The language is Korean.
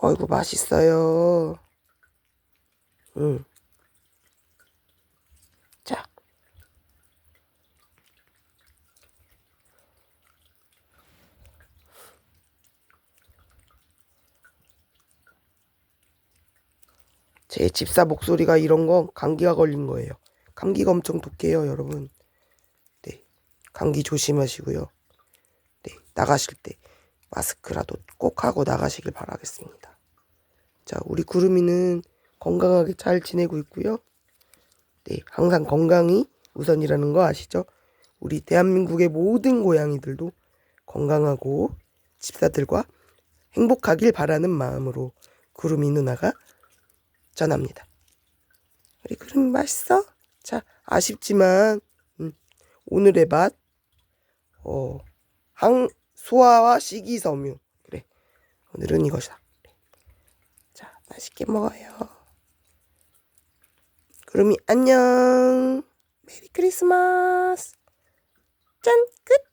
어이구, 맛있어요. 응. 자. 제 집사 목소리가 이런 건 감기가 걸린 거예요. 감기가 엄청 독해요, 여러분. 네. 감기 조심하시고요. 네. 나가실 때 마스크라도 꼭 하고 나가시길 바라겠습니다. 자, 우리 구름이는 건강하게 잘 지내고 있고요. 네. 항상 건강이 우선이라는 거 아시죠? 우리 대한민국의 모든 고양이들도 건강하고 집사들과 행복하길 바라는 마음으로 구름이 누나가 전합니다. 우리 구름이 맛있어? 자, 아쉽지만 음, 오늘의 맛 어, 항 소화와 식이섬유 그래 오늘은 이것이다. 그래. 자, 맛있게 먹어요. 구름이 안녕. 메리 크리스마스. 짠 끝.